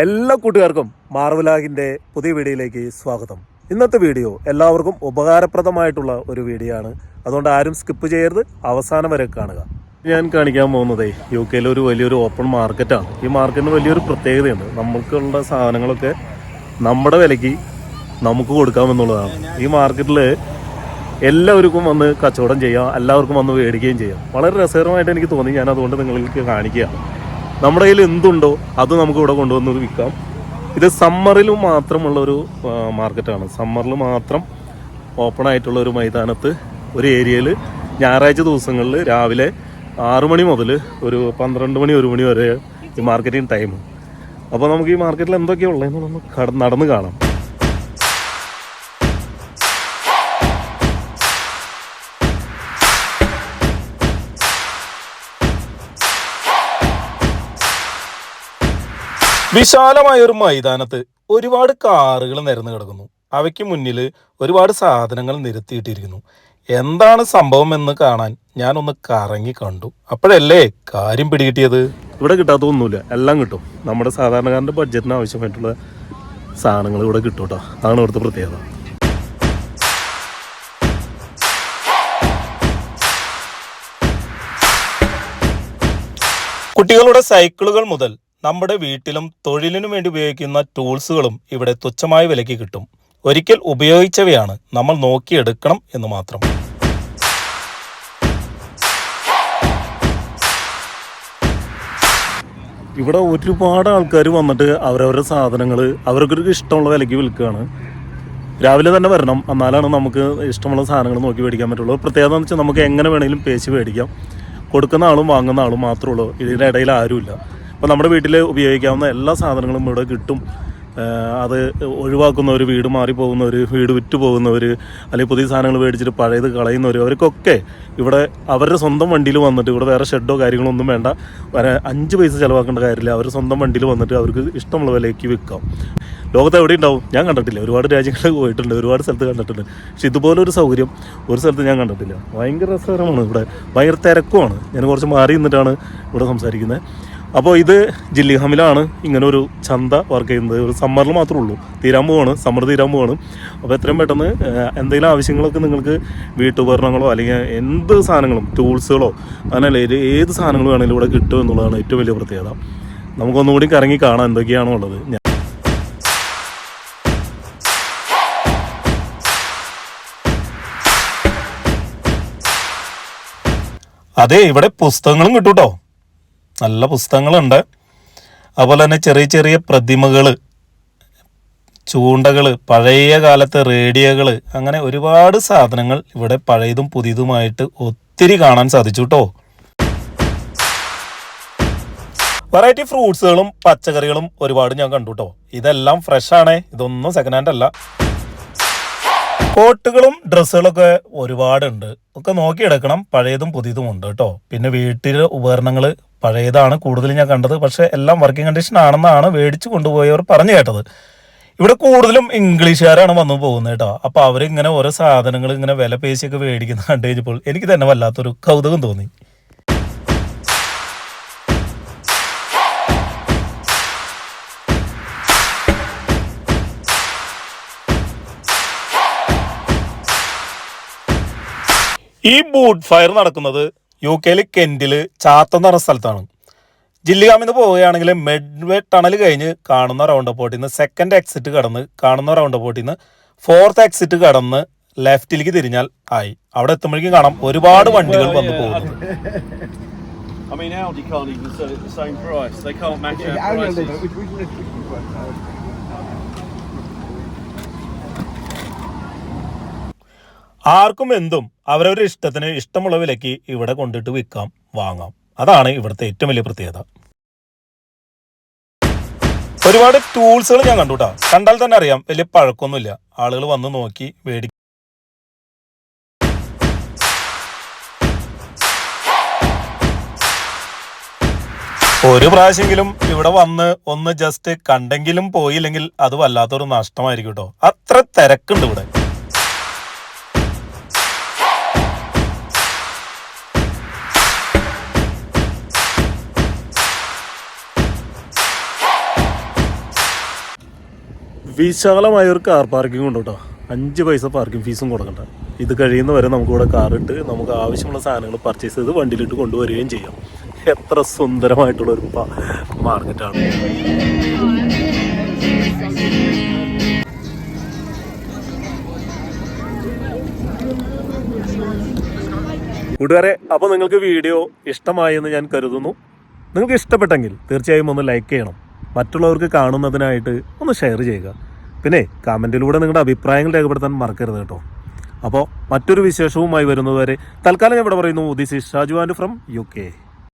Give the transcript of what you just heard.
എല്ലാ കൂട്ടുകാർക്കും മാർവലാഗിന്റെ പുതിയ വീഡിയോയിലേക്ക് സ്വാഗതം. ഇന്നത്തെ വീഡിയോ എല്ലാവർക്കും ഉപകാരപ്രദമായിട്ടുള്ള ഒരു വീഡിയോ ആണ്. അതുകൊണ്ട് ആരും സ്കിപ്പ് ചെയ്യരുത് അവസാനം വരെ കാണുക. ഞാൻ കാണിക്കാൻ പോകുന്നത് യു കെയിലെ ഒരു വലിയൊരു ഓപ്പൺ മാർക്കറ്റാണ് ഈ മാർക്കറ്റിന് വലിയൊരു പ്രത്യേകതയുണ്ട്. നമുക്കുള്ള സാധനങ്ങളൊക്കെ നമ്മുടെ വിലയ്ക്ക് നമുക്ക് കൊടുക്കാമെന്നുള്ളതാണ്. ഈ മാർക്കറ്റിൽ എല്ലാവർക്കും വന്ന് കച്ചവടം ചെയ്യാം എല്ലാവർക്കും വന്ന് മേടിക്കുകയും ചെയ്യാം. വളരെ രസകരമായിട്ട് എനിക്ക് തോന്നി. ഞാൻ അതുകൊണ്ട് നിങ്ങൾക്ക് കാണിക്കുകയാണ്. നമ്മുടെ കയ്യിൽ എന്തുണ്ടോ അത് നമുക്ക് ഇവിടെ കൊണ്ടുവന്ന് വിൽക്കാം. ഇത് സമ്മറിൽ മാത്രമുള്ള ഒരു മാർക്കറ്റാണ്. സമ്മറിൽ മാത്രം ഓപ്പൺ ആയിട്ടുള്ള ഒരു മൈതാനത്ത് ഒരു ഏരിയയിൽ ഞായറാഴ്ച ദിവസങ്ങളിൽ രാവിലെ ആറു മണി മുതൽ ഒരു പന്ത്രണ്ട് മണി ഒരു മണി വരെ ഈ മാർക്കറ്റിംഗ് ടൈം അപ്പോൾ നമുക്ക് ഈ മാർക്കറ്റിൽ എന്തൊക്കെയാണ് ഉള്ളതെന്ന് നമുക്ക് നടന്ന് കാണാം. വിശാലമായ ഒരു മൈതാനത്ത് ഒരുപാട് കാറുകൾ നിരന്ന് കിടക്കുന്നു. അവയ്ക്ക് മുന്നിൽ ഒരുപാട് സാധനങ്ങൾ നിരത്തിയിട്ടിരിക്കുന്നു. എന്താണ് സംഭവം എന്ന് കാണാൻ ഞാനൊന്ന് കറങ്ങി കണ്ടു. അപ്പോഴല്ലേ കാര്യം പിടികിട്ടിയത്? ഇവിടെ കിട്ടാത്തൊന്നുമില്ല എല്ലാം കിട്ടും. നമ്മുടെ സാധാരണക്കാരന്റെ ബഡ്ജറ്റിന് ആവശ്യമായിട്ടുള്ള സാധനങ്ങൾ ഇവിടെ കിട്ടും കേട്ടോ. അതാണ് ഇവിടുത്തെ പ്രത്യേകത. കുട്ടികളുടെ സൈക്കിളുകൾ മുതൽ നമ്മുടെ വീട്ടിലും തൊഴിലിനു വേണ്ടി ഉപയോഗിക്കുന്ന ടൂൾസുകളും ഇവിടെ തുച്ഛമായ വിലയ്ക്ക് കിട്ടും. ഒരിക്കൽ ഉപയോഗിച്ചവയാണ് നമ്മൾ നോക്കിയെടുക്കണം എന്ന് മാത്രം. ഇവിടെ ഒരുപാട് ആൾക്കാർ വന്നിട്ട് അവരവരുടെ സാധനങ്ങൾ അവർക്കൊരു ഇഷ്ടമുള്ള വിലയ്ക്ക് വിൽക്കുകയാണ്. രാവിലെ തന്നെ വരണം. എന്നാലാണ് നമുക്ക് ഇഷ്ടമുള്ള സാധനങ്ങൾ നോക്കി മേടിക്കാൻ പറ്റുള്ളൂ. പ്രത്യേകത എന്ന് വെച്ചാൽ നമുക്ക് എങ്ങനെ വേണമെങ്കിലും പേശി മേടിക്കാം. കൊടുക്കുന്ന ആളും വാങ്ങുന്ന ആളും മാത്രമേ ഉള്ളൂ. ഇതിന്റെ ഇടയിൽ ആരുമില്ല. അപ്പോൾ നമ്മുടെ വീട്ടിൽ ഉപയോഗിക്കാവുന്ന എല്ലാ സാധനങ്ങളും ഇവിടെ കിട്ടും. അത് അത് ഒരു വീട് മാറിപ്പോകുന്ന ഒരു വീട് വിറ്റ് പോകുന്നവർ അല്ലെങ്കിൽ പുതിയ സാധനങ്ങൾ മേടിച്ചിട്ട് പഴയത് കളയുന്നവർ അവർക്കൊക്കെ ഇവിടെ അവരുടെ സ്വന്തം വണ്ടിയിൽ വന്നിട്ട് ഇവിടെ വേറെ ഷെഡോ കാര്യങ്ങളോ ഒന്നും വേണ്ട അഞ്ച് പൈസ ചിലവാക്കേണ്ട കാര്യമില്ല. അവർ സ്വന്തം വണ്ടിയിൽ വന്നിട്ട് അവർക്ക് ഇഷ്ടമുള്ള വിലയ്ക്ക് വിൽക്കാം. ലോകത്ത് എവിടെ ഉണ്ടാവും? ഞാൻ കണ്ടിട്ടില്ല. ഒരുപാട് രാജ്യങ്ങളിൽ പോയിട്ടുണ്ട്. ഒരുപാട് സ്ഥലത്ത് കണ്ടിട്ടുണ്ട്. പക്ഷെ ഇതുപോലൊരു സൗകര്യം ഒരു സ്ഥലത്ത് ഞാൻ കണ്ടിട്ടില്ല. ഭയങ്കര രസകരമാണ് ഇവിടെ. ഭയങ്കര തിരക്കുമാണ്. ഞാൻ കുറച്ച് മാറി നിന്നിട്ടാണ് ഇവിടെ സംസാരിക്കുന്നത്. അപ്പോൾ ഇത് ജില്ലിഹാമിലാണ് ഇങ്ങനെ ഒരു ചന്ത വർക്ക് ചെയ്യുന്നത്. ഒരു സമ്മറിൽ മാത്രമേ ഉള്ളൂ. തീരാൻ പോവാണ്. സമ്മർ തീരാൻ പോവാണ്. അപ്പോൾ എത്രയും പെട്ടെന്ന് എന്തെങ്കിലും ആവശ്യങ്ങളൊക്കെ നിങ്ങൾക്ക് വീട്ടുപകരണങ്ങളോ അല്ലെങ്കിൽ എന്ത് സാധനങ്ങളും ടൂൾസുകളോ അങ്ങനെ ഏത് സാധനങ്ങൾ വേണമെങ്കിലും ഇവിടെ കിട്ടും എന്നുള്ളതാണ് ഏറ്റവും വലിയ പ്രത്യേകത. നമുക്കൊന്നുകൂടി കറങ്ങി കാണാം എന്തൊക്കെയാണോ ഉള്ളത്. അതെ ഇവിടെ പുസ്തകങ്ങളും കിട്ടും കേട്ടോ നല്ല പുസ്തകങ്ങളുണ്ട്. അതുപോലെ തന്നെ ചെറിയ ചെറിയ പ്രതിമകൾ ചൂണ്ടകൾ പഴയ കാലത്തെ റേഡിയോകൾ അങ്ങനെ ഒരുപാട് സാധനങ്ങൾ ഇവിടെ പഴയതും പുതിയതുമായിട്ട് ഒത്തിരി കാണാൻ സാധിച്ചു കേട്ടോ വെറൈറ്റി ഫ്രൂട്ട്സുകളും പച്ചക്കറികളും ഒരുപാട് ഞാൻ കണ്ടു കേട്ടോ ഇതെല്ലാം ഫ്രഷ് ആണേ. ഇതൊന്നും സെക്കൻഡ് ഹാൻഡ് അല്ല. കോട്ടുകളും ഡ്രസ്സുകളൊക്കെ ഒരുപാടുണ്ട്. ഒക്കെ നോക്കിയെടുക്കണം. പഴയതും പുതിയതും ഉണ്ട് കേട്ടോ. പിന്നെ വീട്ടിലെ ഉപകരണങ്ങൾ പഴയതാണ് കൂടുതൽ ഞാൻ കണ്ടത്. പക്ഷേ എല്ലാം വർക്കിംഗ് കണ്ടീഷൻ ആണെന്നാണ് മേടിച്ചു കൊണ്ടുപോയവർ പറഞ്ഞു കേട്ടത്. ഇവിടെ കൂടുതലും ഇംഗ്ലീഷുകാരാണ് വന്നു പോകുന്നത് കേട്ടോ. അപ്പൊ അവരിങ്ങനെ ഓരോ സാധനങ്ങൾ ഇങ്ങനെ വില പേശിയൊക്കെ മേടിക്കുന്ന കണ്ടു കഴിഞ്ഞപ്പോൾ എനിക്ക് തന്നെ വല്ലാത്തൊരു കൗതുകം തോന്നി. ഈ ബൂട്ട് ഫയർ നടക്കുന്നത് യു കെയിൽ കെൻഡിൽ ചാത്തം എന്ന് പറഞ്ഞ സ്ഥലത്താണ് ജില്ലിഗാമിൽ നിന്ന് പോവുകയാണെങ്കിൽ മെഡ്വേ ടണൽ കഴിഞ്ഞ് കാണുന്ന റൗണ്ട് അപ്പോട്ടിൽ നിന്ന് സെക്കൻഡ് എക്സിറ്റ് കടന്ന് കാണുന്ന റൗണ്ട് അപ്പോട്ടിൽ നിന്ന് ഫോർത്ത് എക്സിറ്റ് കടന്ന് ലെഫ്റ്റിലേക്ക് തിരിഞ്ഞാൽ ആയി അവിടെ എത്തുമ്പോഴേക്കും കാണാം ഒരുപാട് വണ്ടികൾ വന്നു പോകുന്നു I mean, Audi can't even sell it the same price. They can't match our Yeah, know, prices. ആർക്കും എന്തും അവരവരുടെ ഇഷ്ടത്തിന് ഇഷ്ടമുള്ള വിലയ്ക്ക് ഇവിടെ കൊണ്ടിട്ട് വിൽക്കാം വാങ്ങാം. അതാണ് ഇവിടുത്തെ ഏറ്റവും വലിയ പ്രത്യേകത. ഒരുപാട് ടൂൾസുകൾ ഞാൻ കണ്ടു കേട്ടോ കണ്ടാൽ തന്നെ അറിയാം വലിയ പഴക്കമൊന്നുമില്ല. ആളുകൾ വന്ന് നോക്കി മേടി ഒരു പ്രാവശ്യമെങ്കിലും ഇവിടെ വന്ന് ഒന്ന് ജസ്റ്റ് കണ്ടെങ്കിലും പോയില്ലെങ്കിൽ അത് വല്ലാത്തൊരു നഷ്ടമായിരിക്കും കേട്ടോ അത്ര തിരക്കുണ്ട് ഇവിടെ. വിശാലമായ ഒരു കാർ പാർക്കിംഗ് ഉണ്ട് കേട്ടോ. അഞ്ച് പൈസ പാർക്കിംഗ് ഫീസും കൊടുക്കണ്ട. ഇത് കഴിയുന്ന വരെ നമുക്ക് ഇവിടെ കാർ ഇട്ട് നമുക്ക് ആവശ്യമുള്ള സാധനങ്ങൾ പർച്ചേസ് ചെയ്ത് വണ്ടിയിലിട്ട് കൊണ്ടുവരികയും ചെയ്യാം. എത്ര സുന്ദരമായിട്ടുള്ള ഒരു മാർക്കറ്റാണ് കൂട്ടുകാരെ അപ്പോൾ നിങ്ങൾക്ക് വീഡിയോ ഇഷ്ടമായി എന്ന് ഞാൻ കരുതുന്നു. നിങ്ങൾക്ക് ഇഷ്ടപ്പെട്ടെങ്കിൽ തീർച്ചയായും ഒന്ന് ലൈക്ക് ചെയ്യണം. മറ്റുള്ളവർക്ക് കാണുന്നതിനായിട്ട് ഒന്ന് ഷെയർ ചെയ്യുക. പിന്നെ കമന്റിലൂടെ നിങ്ങളുടെ അഭിപ്രായങ്ങൾ രേഖപ്പെടുത്താൻ മറക്കരുത് കേട്ടോ. അപ്പോൾ മറ്റൊരു വിശേഷവുമായി വരുന്നതുവരെ തൽക്കാലം ഞാൻ ഇവിടെ പറയുന്നു. This is Shaju and from U K